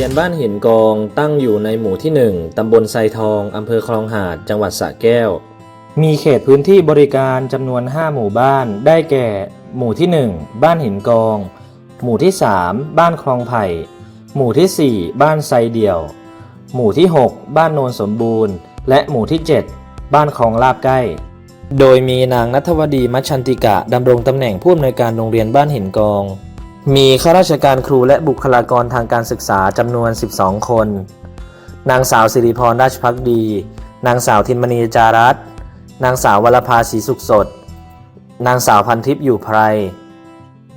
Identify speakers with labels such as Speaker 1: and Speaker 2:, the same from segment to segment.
Speaker 1: รงเรียนบ้านหินกองตั้งอยู่ในหมู่ที่ 1 ตำบลไซทอง อำเภอคลองหาด จังหวัดสระแก้ว มีเขตพื้นที่บริการจำนวน 5 หมู่บ้าน ได้แก่ หมู่ที่ 1 บ้านหินกอง หมู่ที่ 3 บ้านคลองไผ่ หมู่ที่ 4 บ้านไซเดี่ยว หมู่ที่ 6 บ้านโนนสมบูรณ์ และหมู่ที่ 7 บ้านคลองลาบใกล้ โดยมีนางนัทวดีมัชชันติกะดำรงตำแหน่งผู้อำนวยการโรงเรียนบ้านหินกอง มีข้าราชการครูและบุคลากรทางการศึกษาจำนวน 12 คน นางสาวสิริพรราชพักดี นางสาวทินมณีจารัตนางสาววรภาศรีสุขสด นางสาวพันทิพย์อยู่ไพร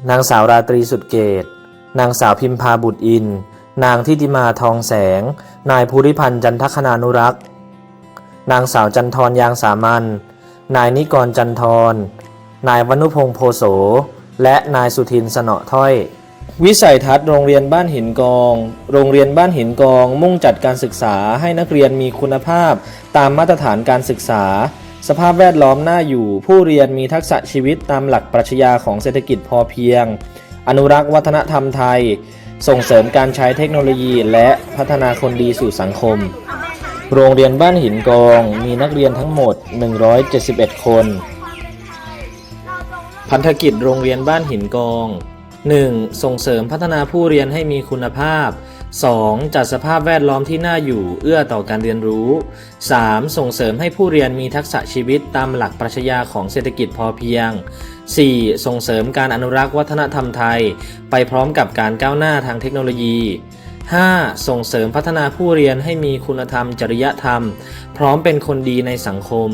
Speaker 1: นางสาวราตรีสุดเกต นางสาวพิมพาบุตรอิน นางทิติมาทองแสง นายภูริพันธ์จันทคณานุรักษ์ นางสาวจันทรยางสามัญ นายนิกรจันทร นายวนุพงษ์โพโส และนายสุทินสนอถ้อย วิสัยทัศน์โรงเรียนบ้านหินกอง โรงเรียนบ้านหินกอง มุ่งจัดการศึกษาให้นักเรียนมีคุณภาพ ตามมาตรฐานการศึกษา สภาพแวดล้อมน่าอยู่ ผู้เรียนมีทักษะชีวิตตามหลักปรัชญาของเศรษฐกิจพอเพียง อนุรักษ์วัฒนธรรมไทย ส่งเสริมการใช้เทคโนโลยีและพัฒนาคนดีสู่สังคม โรงเรียนบ้านหินกอง มีนักเรียนทั้งหมด 171 คน พันธกิจโรงเรียนบ้านหินกอง 1. ส่งเสริมพัฒนาผู้เรียนให้มีคุณภาพ 2. จัดสภาพแวดล้อมที่น่าอยู่เอื้อต่อการเรียนรู้ 3. ส่งเสริมให้ผู้เรียนมีทักษะชีวิตตามหลักปรัชญาของเศรษฐกิจพอเพียง 4. ส่งเสริมการอนุรักษ์วัฒนธรรมไทย ไปพร้อมกับการก้าวหน้าทางเทคโนโลยี 5. ส่งเสริมพัฒนาผู้เรียนให้มีคุณธรรมจริยธรรม พร้อมเป็นคนดีในสังคม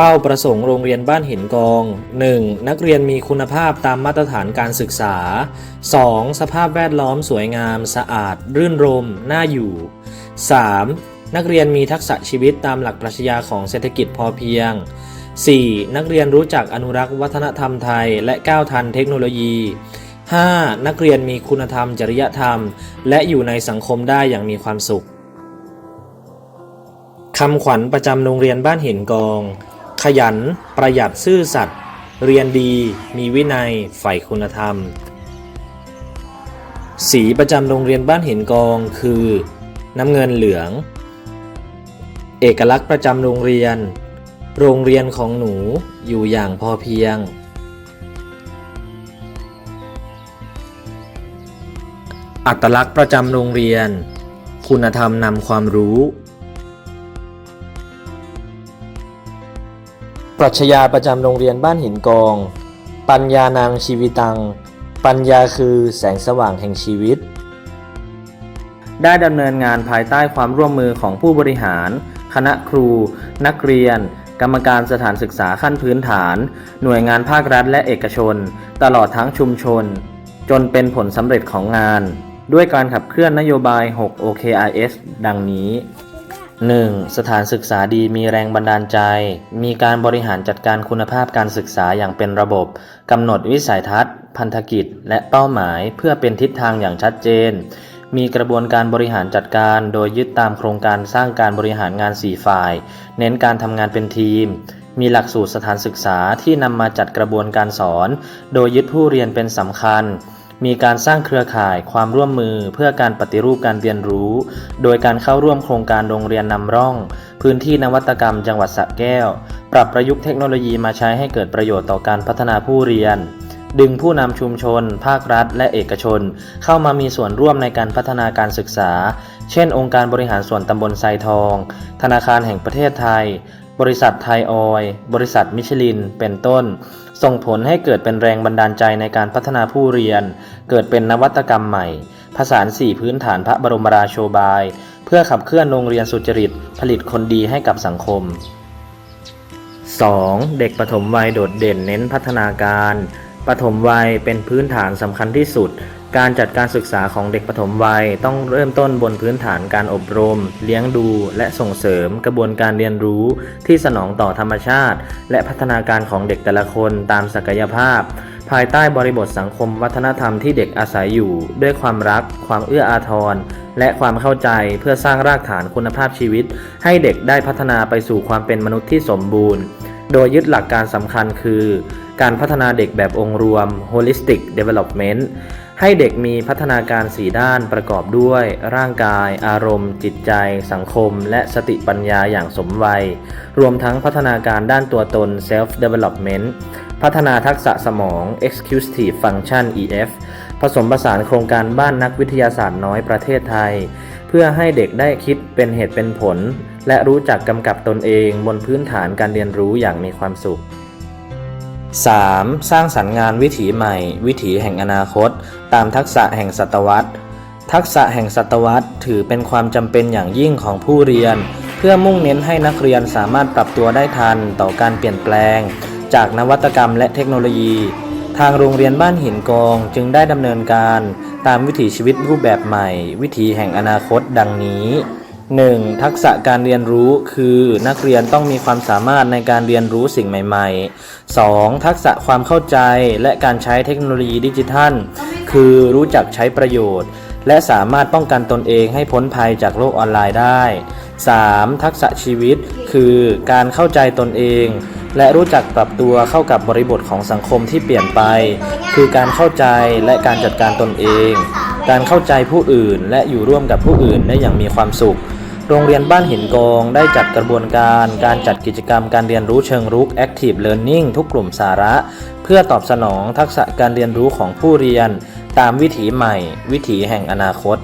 Speaker 1: เป้าประสงค์โรงเรียนบ้านหินกอง 1. นักเรียนมีคุณภาพตามมาตรฐานการศึกษา 2. สภาพแวดล้อมสวยงาม สะอาด รื่นรม น่าอยู่ 3. นักเรียนมีทักษะชีวิตตามหลักปรัชญาของเศรษฐกิจพอเพียง 4. นักเรียนรู้จักอนุรักษ์วัฒนธรรมไทย และก้าวทันเทคโนโลยี 5. นักเรียนมีคุณธรรมจริยธรรม และอยู่ในสังคมได้อย่างมีความสุขคำขวัญประจำโรงเรียนบ้านหินกอง ขยัน ประหยัดซื่อสัตย์ เรียนดี มีวินัย ใฝ่คุณธรรม สีประจำโรงเรียนบ้านหินกองคือ น้ำเงินเหลือง เอกลักษณ์ประจำโรงเรียน โรงเรียนของหนูอยู่อย่างพอเพียง อัตลักษณ์ประจำโรงเรียน คุณธรรมนำความรู้ ปรัชญาประจำโรงเรียนบ้านหินกอง ปัญญานางชีวิตัง ปัญญาคือแสงสว่างแห่งชีวิต ได้ดำเนินงานภายใต้ความร่วมมือของผู้บริหาร คณะครู นักเรียน กรรมการสถานศึกษาขั้นพื้นฐาน หน่วยงานภาครัฐและเอกชน ตลอดทั้งชุมชน จนเป็นผลสำเร็จของงาน ด้วยการขับเคลื่อนนโยบาย 6 OKRS ดังนี้ 1. สถานศึกษาดีมีแรงบันดาลใจ มีการบริหารจัดการคุณภาพการศึกษาอย่างเป็นระบบ กำหนดวิสัยทัศน์ พันธกิจ และเป้าหมายเพื่อเป็นทิศทางอย่างชัดเจน มีกระบวนการบริหารจัดการ โดยยึดตามโครงการสร้างการบริหารงาน 4 ฝ่าย เน้นการทำงานเป็นทีม มีหลักสูตรสถานศึกษาที่นำมาจัดกระบวนการสอน โดยยึดผู้เรียนเป็นสำคัญ มีการสร้างเครือข่ายความร่วมมือเพื่อการปฏิรูปการเรียนรู้ โดยการเข้าร่วมโครงการโรงเรียนนำร่อง พื้นที่นวัตกรรมจังหวัดสระแก้ว ปรับประยุกต์เทคโนโลยีมาใช้ให้เกิดประโยชน์ต่อการพัฒนาผู้เรียน ดึงผู้นำชุมชน ภาครัฐ และเอกชน เข้ามามีส่วนร่วมในการพัฒนาการศึกษา เช่น องค์การบริหารส่วนตำบลไซทอง ธนาคารแห่งประเทศไทย บริษัทไทยออย บริษัทมิชลิน เป็นต้น ส่งผลให้เกิดเป็นแรงบันดาลใจในการพัฒนาผู้เรียน เกิดเป็นนวัตกรรมใหม่ ผสานสี่พื้นฐานพระบรมราโชบาย เพื่อขับเคลื่อนโรงเรียนสุจริต ผลิตคนดีให้กับสังคม 2. เด็กปฐมวัยโดดเด่นเน้นพัฒนาการ ปฐมวัยเป็นพื้นฐานสำคัญที่สุด การจัดการศึกษาของเด็กปฐมวัยต้องเริ่มต้นบนพื้นฐานการอบรม เลี้ยงดู และส่งเสริมกระบวนการเรียนรู้ที่สนองต่อธรรมชาติ และพัฒนาการของเด็กแต่ละคนตามศักยภาพ ภายใต้บริบทสังคมวัฒนธรรมที่เด็กอาศัยอยู่ ด้วยความรัก ความเอื้ออาทร และความเข้าใจเพื่อสร้างรากฐานคุณภาพชีวิต ให้เด็กได้พัฒนาไปสู่ความเป็นมนุษย์ที่สมบูรณ์ โดยยึดหลักการสำคัญคือ การพัฒนาเด็กแบบองค์รวม holistic development ให้เด็กมีพัฒนาการสีด้านประกอบด้วย ร่างกาย อารมณ์ จิตใจ สังคม และสติปัญญาอย่างสมวัย รวมทั้งพัฒนาการด้านตัวตน self development พัฒนาทักษะสมอง executive function EF ผสมผสานโครงการบ้านนักวิทยาศาสตร์น้อยประเทศไทย เพื่อให้เด็กได้คิดเป็นเหตุเป็นผล และรู้จักกำกับตนเองบนพื้นฐานการเรียนรู้อย่างมีความสุข 3. สร้างสรรค์งานวิถีใหม่ วิถีแห่งอนาคต ตามทักษะแห่งศตวรรษ ทักษะแห่งศตวรรษ ถือเป็นความจำเป็นอย่างยิ่งของผู้เรียน เพื่อมุ่งเน้นให้นักเรียนสามารถปรับตัวได้ทันต่อการเปลี่ยนแปลง จากนวัตกรรมและเทคโนโลยี ทางโรงเรียนบ้านหินกองจึงได้ดำเนินการ ตามวิถีชีวิตรูปแบบใหม่ วิถีแห่งอนาคต ดังนี้ 1. ทักษะการเรียนรู้คือนักเรียนต้องมีความสามารถในการเรียนรู้สิ่งใหม่ๆ 2. ทักษะความเข้าใจและการใช้เทคโนโลยีดิจิทัล คือรู้จักใช้ประโยชน์ และสามารถป้องกันตนเองให้พ้นภัยจากโลกออนไลน์ได้ 3. ทักษะชีวิตคือการเข้าใจตนเอง และรู้จักปรับตัวเข้ากับบริบทของสังคมที่เปลี่ยนไป คือการเข้าใจและการจัดการตนเอง การเข้าใจผู้อื่นและอยู่ร่วมกับผู้อื่นได้อย่างมีความสุข โรงเรียนบ้านหินกองได้จัดกระบวนการการจัดกิจกรรมการเรียนรู้เชิงรุก Active Learning ทุกกลุ่มสาระ เพื่อตอบสนองทักษะการเรียนรู้ของผู้เรียน ตามวิถีใหม่ วิถีแห่งอนาคต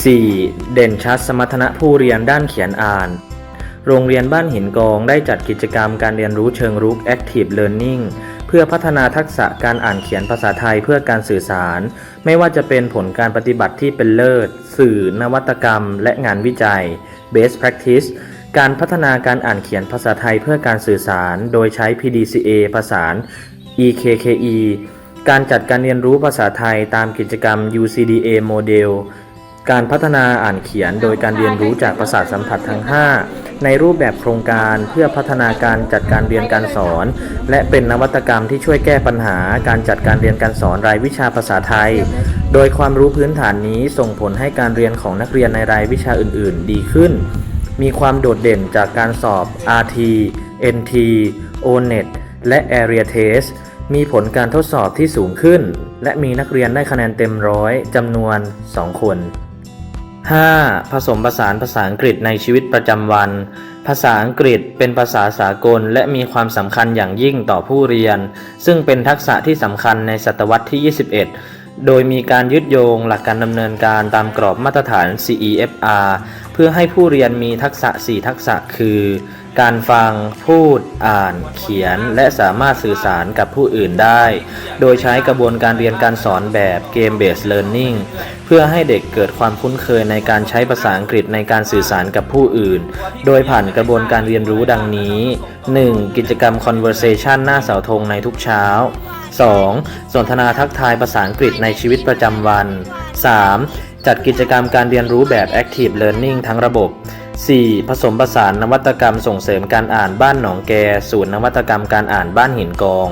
Speaker 1: 4. เด่นชัดสมรรถนะผู้เรียนด้านเขียนอ่าน โรงเรียนบ้านหินกองได้จัดกิจกรรมการเรียนรู้เชิงรุก Active Learning เพื่อพัฒนาทักษะการอ่านเขียนภาษาไทยเพื่อการสื่อสาร ไม่ว่าจะเป็นผลการปฏิบัติที่เป็นเลิศ สื่อ นวัตกรรม และงานวิจัย Best Practice การพัฒนาการอ่านเขียนภาษาไทยเพื่อการสื่อสาร โดยใช้ PDCA ประสาน EKKE การจัดการเรียนรู้ภาษาไทยตามกิจกรรม UCDA Model การพัฒนาอ่านเขียนโดยการเรียนรู้จากประสาทสัมผัสทั้ง 5 ในรูปแบบโครงการเพื่อพัฒนาการจัดการเรียนการสอน และเป็นนวัตกรรมที่ช่วยแก้ปัญหาการจัดการเรียนการสอนรายวิชาภาษาไทย โดยความรู้พื้นฐานนี้ส่งผลให้การเรียนของนักเรียนในรายวิชาอื่น ๆ ดีขึ้น มีความโดดเด่นจากการสอบ RT NT ONET และ Area Test มีผลการทดสอบที่สูงขึ้น และมีนักเรียนได้คะแนนเต็มร้อยจำนวน 2 คน 5. ผสมผสานภาษาอังกฤษในชีวิตประจำวัน ภาษาอังกฤษเป็นภาษาสากลและมีความสำคัญอย่างยิ่งต่อผู้เรียน ซึ่งเป็นทักษะที่สำคัญในศตวรรษที่ 21 โดยมีการยึดโยงหลักการดำเนินการตามกรอบมาตรฐาน CEFR เพื่อให้ผู้เรียนมีทักษะ 4 ทักษะคือ การฟัง พูด อ่าน เขียน และสามารถสื่อสารกับผู้อื่นได้ โดยใช้กระบวนการเรียนการสอนแบบเกม based learning เพื่อให้เด็กเกิดความคุ้นเคยในการใช้ภาษาอังกฤษในการสื่อสารกับผู้อื่น โดยผ่านกระบวนการเรียนรู้ดังนี้ 1. กิจกรรม conversation หน้าเสาธงในทุกเช้า 2. สนทนาทักทายภาษาอังกฤษในชีวิตประจำวัน 3. จัดกิจกรรมการเรียนรู้แบบ active learning ทั้งระบบ 4. ผสมผสานนวัตกรรมส่งเสริมการอ่านบ้านหนองแกศูนย์นวัตกรรมการอ่านบ้านหินกอง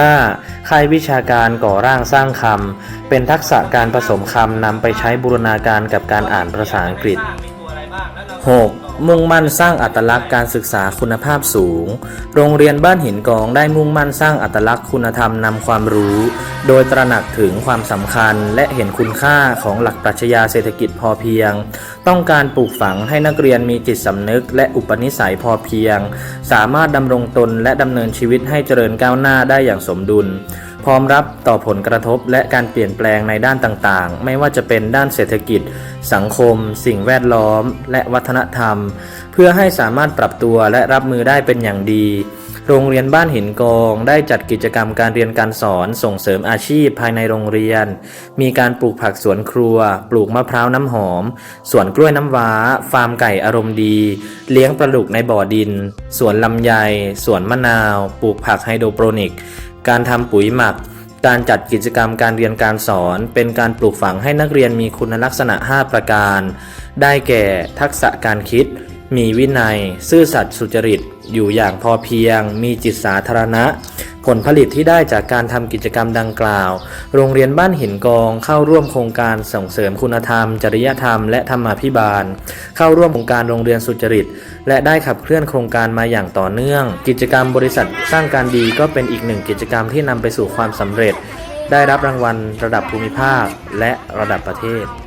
Speaker 1: 5. ค่ายวิชาการก่อร่างสร้างคำ เป็นทักษะการผสมคำนำไปใช้บูรณาการกับการอ่านภาษาอังกฤษ 6. มุ่งมั่นสร้างอัตลักษณ์การศึกษาคุณภาพสูง โรงเรียนบ้านหินกองได้มุ่งมั่นสร้างอัตลักษณ์คุณธรรมนำความรู้ โดยตระหนักถึงความสำคัญและเห็นคุณค่าของหลักปรัชญาเศรษฐกิจพอเพียง ต้องการปลูกฝังให้นักเรียนมีจิตสำนึกและอุปนิสัยพอเพียง สามารถดำรงตนและดำเนินชีวิตให้เจริญก้าวหน้าได้อย่างสมดุล พร้อมรับต่อผลกระทบและการเปลี่ยนแปลงในด้านต่างๆ ไม่ว่าจะเป็นด้านเศรษฐกิจ สังคม สิ่งแวดล้อม และวัฒนธรรม เพื่อให้สามารถปรับตัวและรับมือได้เป็นอย่างดี โรงเรียนบ้านหินกองได้จัดกิจกรรมการเรียนการสอนส่งเสริมอาชีพภายในโรงเรียน มีการปลูกผักสวนครัว ปลูกมะพร้าวน้ำหอม สวนกล้วยน้ำว้า ฟาร์มไก่อารมณ์ดี เลี้ยงปลาดุกในบ่อดิน สวนลำไย สวนมะนาว ปลูกผักไฮโดรโปรนิก การทำปุ๋ยหมัก การจัดกิจกรรมการเรียนการสอน เป็นการปลูกฝังให้นักเรียนมีคุณลักษณะ 5 ประการ ได้แก่ ทักษะการคิด มีวินัย ซื่อสัตย์สุจริต อยู่อย่างพอเพียง มีจิตสาธารณะ ผลผลิตที่ได้จากการทำกิจกรรมดังกล่าว โรงเรียนบ้านหินกองเข้าร่วมโครงการส่งเสริมคุณธรรม จริยธรรม และธรรมาภิบาล เข้าร่วมโครงการโรงเรียนสุจริต และได้ขับเคลื่อนโครงการมาอย่างต่อเนื่อง กิจกรรมบริษัทสร้างการดีก็เป็นอีกหนึ่งกิจกรรมที่นำไปสู่ความสำเร็จ ได้รับรางวัลระดับภูมิภาคและระดับประเทศ